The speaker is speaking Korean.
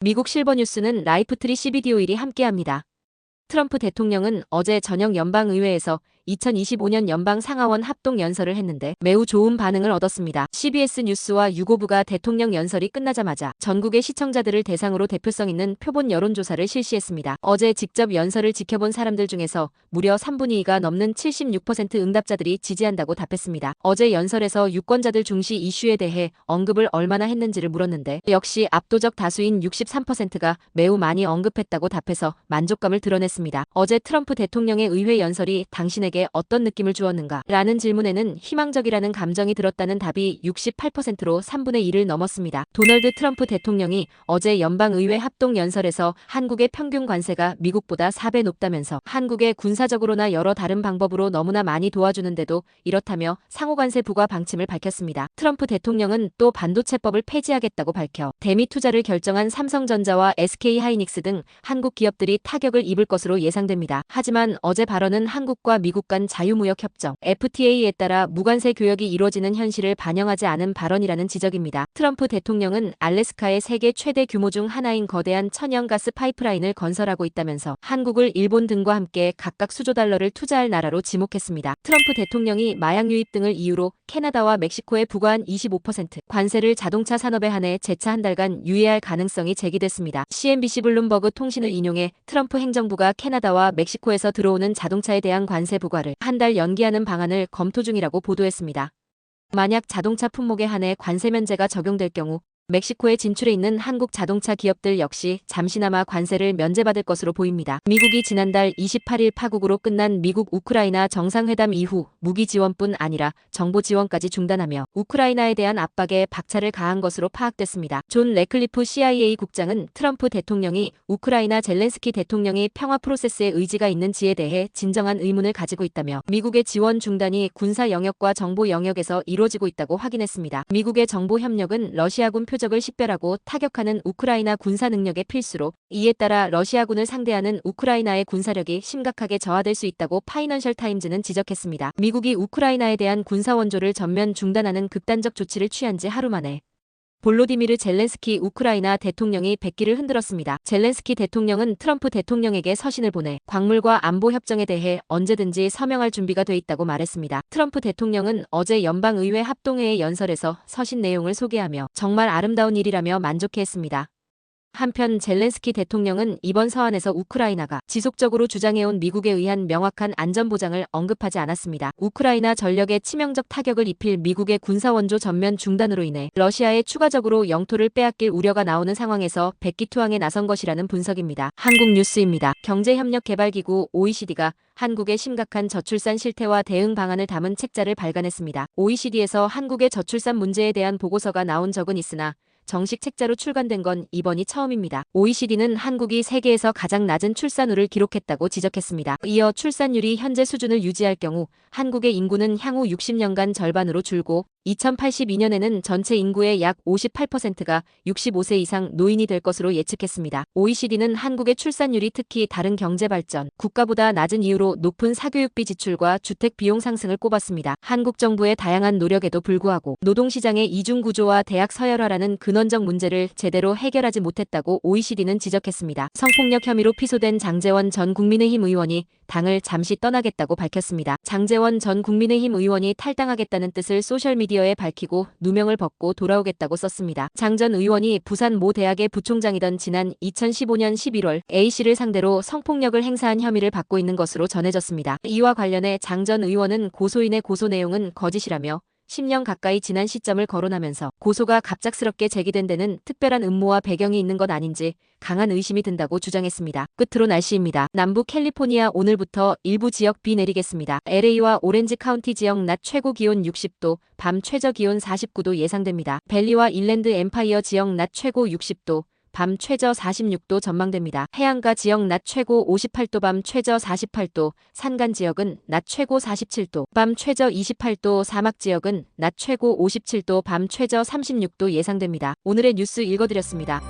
미국 실버뉴스는 라이프트리 CBDO1이 함께합니다. 트럼프 대통령은 어제 저녁 연방의회에서 2025년 연방 상하원 합동 연설을 했는데 매우 좋은 반응을 얻었습니다. CBS 뉴스와 유고부가 대통령 연설이 끝나자마자 전국의 시청자들을 대상으로 대표성 있는 표본 여론조사를 실시했습니다. 어제 직접 연설을 지켜본 사람들 중에서 무려 3분의 2가 넘는 76% 응답자들이 지지한다고 답했습니다. 어제 연설에서 유권자들 중시 이슈에 대해 언급을 얼마나 했는지를 물었는데 역시 압도적 다수인 63%가 매우 많이 언급했다고 답해서 만족감을 드러냈습니다. 어제 트럼프 대통령의 의회 연설이 당신에게 어떤 느낌을 주었는가? 라는 질문에는 희망적이라는 감정이 들었다는 답이 68%로 3분의 1을 넘었습니다. 도널드 트럼프 대통령이 어제 연방의회 합동 연설에서 한국의 평균 관세가 미국보다 4배 높다면서 한국의 군사적으로나 여러 다른 방법으로 너무나 많이 도와주는데도 이렇다며 상호관세 부과 방침을 밝혔습니다. 트럼프 대통령은 또 반도체법을 폐지하겠다고 밝혀 대미 투자를 결정한 삼성전자와 SK하이닉스 등 한국 기업들이 타격을 입을 것으로 예상됩니다. 하지만 어제 발언은 한국과 미국 간 자유무역 협정 FTA에 따라 무관세 교역이 이루어지는 현실을 반영하지 않은 발언이라는 지적입니다. 트럼프 대통령은 알래스카의 세계 최대 규모 중 하나인 거대한 천연가스 파이프라인을 건설하고 있다면서 한국을 일본 등과 함께 각각 수조 달러를 투자할 나라로 지목했습니다. 트럼프 대통령이 마약 유입 등을 이유로 캐나다와 멕시코에 부과한 25% 관세를 자동차 산업에 한해 재차 한 달간 유예할 가능성이 제기됐습니다. CNBC 블룸버그 통신을 인용해 트럼프 행정부가 캐나다와 멕시코에서 들어오는 자동차에 대한 관세 부과 를 한 달 연기하는 방안을 검토 중이라고 보도했습니다. 만약 자동차 품목에 한해 관세 면제가 적용될 경우 멕시코에 진출해 있는 한국 자동차 기업들 역시 잠시나마 관세를 면제받을 것으로 보입니다. 미국이 지난달 28일 파국으로 끝난 미국 우크라이나 정상회담 이후 무기 지원뿐 아니라 정보 지원까지 중단하며 우크라이나에 대한 압박에 박차를 가한 것으로 파악됐습니다. 존 레클리프 CIA 국장은 트럼프 대통령이 우크라이나 젤렌스키 대통령이 평화 프로세스에 의지가 있는지에 대해 진정한 의문을 가지고 있다며 미국의 지원 중단이 군사 영역과 정보 영역에서 이루어지고 있다고 확인했습니다. 미국의 정보 협력은 러시아군 표 표적을 식별하고 타격하는 우크라이나 군사 능력의 필수로 이에 따라 러시아군을 상대하는 우크라이나의 군사력이 심각하게 저하될 수 있다고 파이낸셜 타임즈는 지적했습니다. 미국이 우크라이나에 대한 군사 원조를 전면 중단하는 극단적 조치를 취한 지 하루 만에 볼로디미르 젤렌스키 우크라이나 대통령이 백기를 흔들었습니다. 젤렌스키 대통령은 트럼프 대통령에게 서신을 보내 광물과 안보 협정에 대해 언제든지 서명할 준비가 돼 있다고 말했습니다. 트럼프 대통령은 어제 연방의회 합동회의 연설에서 서신 내용을 소개하며 정말 아름다운 일이라며 만족해했습니다. 한편 젤렌스키 대통령은 이번 서한에서 우크라이나가 지속적으로 주장해온 미국에 의한 명확한 안전보장을 언급하지 않았습니다. 우크라이나 전력에 치명적 타격을 입힐 미국의 군사원조 전면 중단으로 인해 러시아에 추가적으로 영토를 빼앗길 우려가 나오는 상황에서 백기투항에 나선 것이라는 분석입니다. 한국뉴스입니다. 경제협력개발기구 OECD가 한국의 심각한 저출산 실태와 대응 방안을 담은 책자를 발간했습니다. OECD에서 한국의 저출산 문제에 대한 보고서가 나온 적은 있으나 정식 책자로 출간된 건 이번이 처음입니다. OECD는 한국이 세계에서 가장 낮은 출산율을 기록했다고 지적했습니다. 이어 출산율이 현재 수준을 유지할 경우 한국의 인구는 향후 60년간 절반으로 줄고 2082년에는 전체 인구의 약 58%가 65세 이상 노인이 될 것으로 예측했습니다. OECD는 한국의 출산율이 특히 다른 경제 발전, 국가보다 낮은 이유로 높은 사교육비 지출과 주택 비용 상승을 꼽았습니다. 한국 정부의 다양한 노력에도 불구하고 노동시장의 이중 구조와 대학 서열화라는 근원적 문제를 제대로 해결하지 못했다고 OECD는 지적했습니다. 성폭력 혐의로 피소된 장재원 전 국민의힘 의원이 당을 잠시 떠나겠다고 밝혔습니다. 장재원 전 국민의힘 의원이 탈당하겠다는 뜻을 소셜미디어에 밝히고 누명을 벗고 돌아오겠다고 썼습니다. 장 전 의원이 부산 모 대학의 부총장이던 지난 2015년 11월 A씨를 상대로 성폭력을 행사한 혐의를 받고 있는 것으로 전해졌습니다. 이와 관련해 장 전 의원은 고소인의 고소 내용은 거짓이라며 10년 가까이 지난 시점을 거론하면서 고소가 갑작스럽게 제기된 데는 특별한 음모와 배경이 있는 것 아닌지 강한 의심이 든다고 주장했습니다. 끝으로 날씨입니다. 남부 캘리포니아 오늘부터 일부 지역 비 내리겠습니다. LA와 오렌지 카운티 지역 낮 최고 기온 60도, 밤 최저 기온 49도 예상됩니다. 벨리와 일랜드 엠파이어 지역 낮 최고 60도, 밤 최저 46도 전망됩니다. 해안가 지역 낮 최고 58도 밤 최저 48도, 산간 지역은 낮 최고 47도, 밤 최저 28도, 사막 지역은 낮 최고 57도, 밤 최저 36도 예상됩니다. 오늘의 뉴스 읽어드렸습니다.